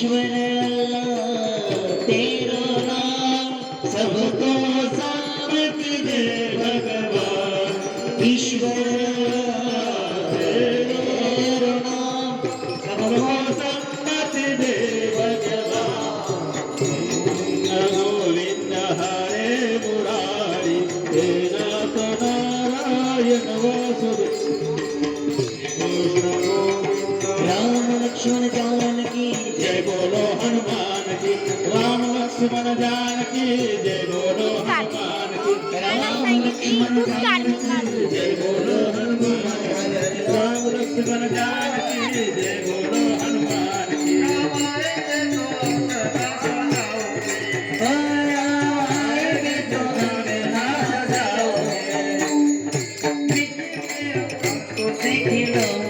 ईश्वर अल्लाह तेरा नाम सबको सामत दे भगवान। ईश्वर अल्लाह नाम सबको सामत दे भगवान। गोविंद हरे मुरारी नारायण वासुदेव। कृष्ण गोविंद राम लक्ष्मण लक्ष्मण जानकी जय बोलो हनुमान लक्ष्मण जानकी जय बोलो हनुमान राम लक्ष्मण जानकी जय बोलो हनुमान की आएंगे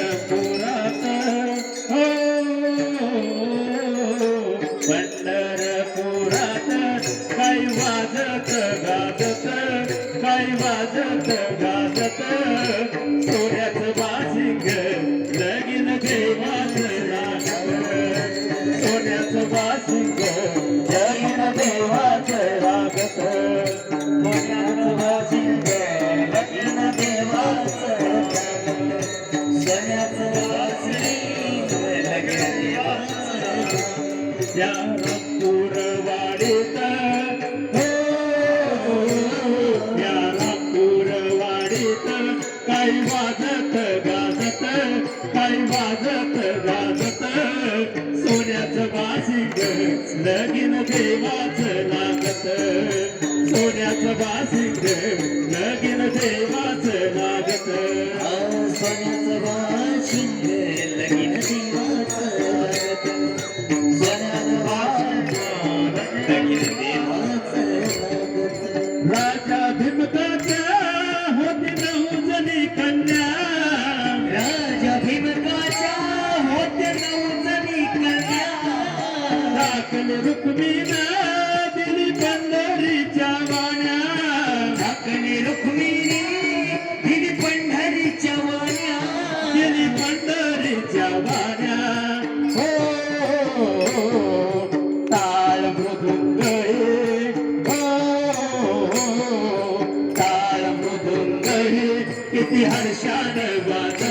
लगीन देवाच लागत सोन्याचं बाशिंग लगीन देवाच लागत सोन्याचं वाशिंग लगीन देवाच रुक्मीन दिली पंढरीच्या वाण्या धाकली रुक्मिणी दिली पंढरीच्या वाण्या दिली पंढरीच्या वाण्या हो मृदुंग हो टाळ मृदुंग किती हर्षान वाचा